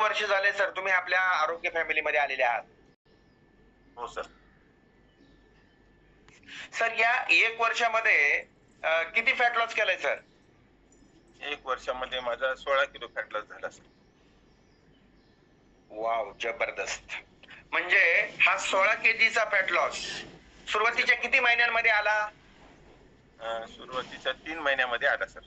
वर्ष झाले सर. तुम्ही आपल्या आरोग्य फॅमिलीमध्ये आलेले आहात. हो सर. सर या एक वर्षामध्ये किती फॅट लॉस केलाय सर? एक वर्षामध्ये माझा सोळा किलो फॅट लॉस झाला सर. वाव जबरदस्त. म्हणजे हा सोळा केजीचा फॅट लॉस सुरुवातीच्या किती महिन्यांमध्ये आला? अं, सुरुवातीच्या तीन महिन्यामध्ये आला सर.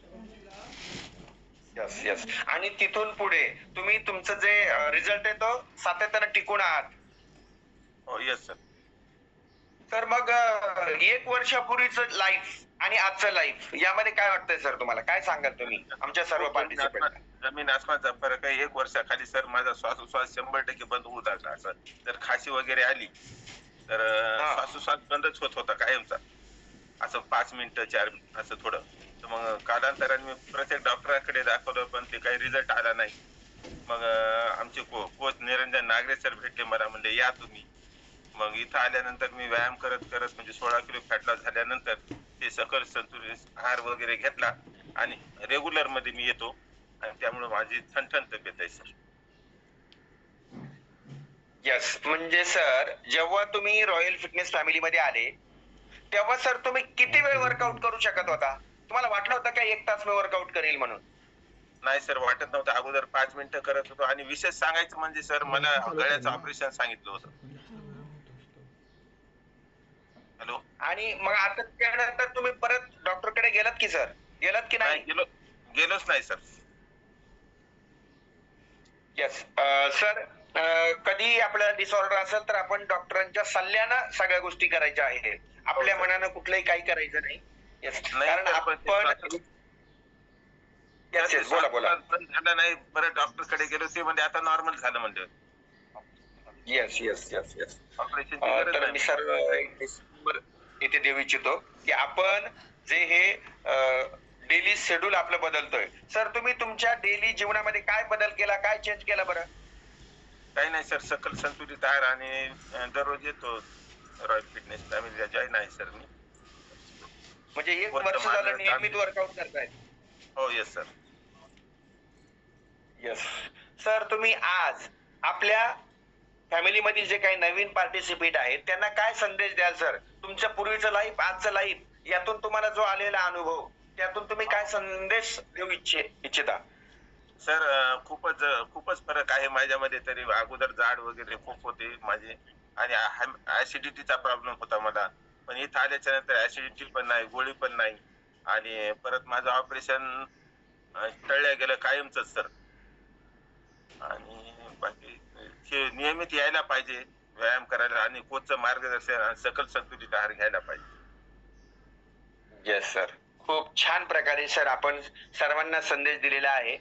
यस यस आणि तिथून पुढे तुम्ही तुमचं जे रिझल्ट आहे तो सातत्यानं टिकून आहात. हो येस सर तर मग एक वर्षापूर्वीच लाईफ आणि आजचं लाईफ यामध्ये काय वाटतंय सर तुम्हाला? काय सांगाल तुम्ही? आमच्या सर्व जमीन पार्टिसिपेंट जमीन आसमानचा फरक आहे एक वर्षाखाली सर माझा श्वासोश्वास शंभर टक्के बंद होऊ लागला असं जर खाशी वगैरे आली तर. श्वासोश्वास बंदच होत होता कायमचा. असं पाच मिनिटं चार असं थोडं. तर मग कालांतराने मी प्रत्येक डॉक्टरांकडे दाखवलं पण ते काही रिझल्ट आला नाही. मग आमचे को कोच निरंजन नागरे सर भेटले मला म्हणले या तुम्ही. मग इथं आल्यानंतर मी व्यायाम करत करत म्हणजे सोळा किलो फॅट लॉस झाल्यानंतर ते सकल संतुलित आहार वगैरे घेतला आणि रेग्युलरमध्ये मी येतो. आणि त्यामुळे माझी ठणठण तब्येत आहे सर यस म्हणजे सर जेव्हा तुम्ही रॉयल फिटनेस फॅमिलीमध्ये आले तेव्हा सर तुम्ही किती वेळ वर्कआउट करू शकत होता? तुम्हाला वाटलं होतं का एक तास मी वर्कआउट करेल म्हणून? नाही सर वाटत नव्हतं. अगोदर पाच मिनिटं करत होतो आणि विशेष सांगायचं म्हणजे सर मला गळ्याचं ऑपरेशन सांगितलं होतं. हॅलो? आणि मग आता त्यानंतर तुम्ही परत डॉक्टरकडे गेलात की सर? गेलात की नाही? गेलो गेलोच नाही सर. येस सर कधी आपलं डिसऑर्डर असेल तर आपण डॉक्टरांच्या सल्ल्यानं सगळ्या गोष्टी करायच्या आहेत. आपल्या हो, sir. मनानं कुठलंही काही करायचं नाही. कारण आपण बोला बोला झालं नाही परत डॉक्टरकडे गेलो ते म्हणजे आता नॉर्मल झालं म्हणजे yes yes yes yes operation मी सर्व इथे देऊ इच्छितो की आपण जे हे डेली शेड्यूल आपलं बदलतोय. सर तुम्ही तुमच्या डेली जीवनामध्ये काय बदल केला काय चेंज केला बरं? काही नाही सर सकल संतुलित आहार आणि दररोज येतो रॉयल फिटनेस फॅमिली जॉईन आहे सर मी. म्हणजे एक वर्ष झालं नियमित वर्कआउट करताय. हो येस सर येस सर तुम्ही आज आपल्या फॅमिली मधील जे काही नवीन पार्टिसिपेट आहेत त्यांना काय संदेश द्याल सर तुमच्या पूर्वीचं लाईफ आजचं लाईफ यातून तुम्हाला जो आलेला अनुभव त्यातून तुम्ही काय संदेश देऊ इच्छे इच्छिता? सर खूपच खूपच फरक आहे माझ्यामध्ये तरी. अगोदर जाड वगैरे खूप होते माझे. आणि ऍसिडिटीचा प्रॉब्लेम होता मला. पण इथं आल्याच्यानंतर ऍसिडिटी पण नाही गोळी पण नाही. आणि परत माझं ऑपरेशन टळल्या गेलं कायमच सर आणि बाकी हे नियमित यायला पाहिजे व्यायाम करायला आणि कोचचं मार्गदर्शन आणि सकल संतुलित आहार घ्यायला पाहिजे. येस सर खूप छान प्रकारे सर आपण सर्वांना संदेश दिलेला आहे.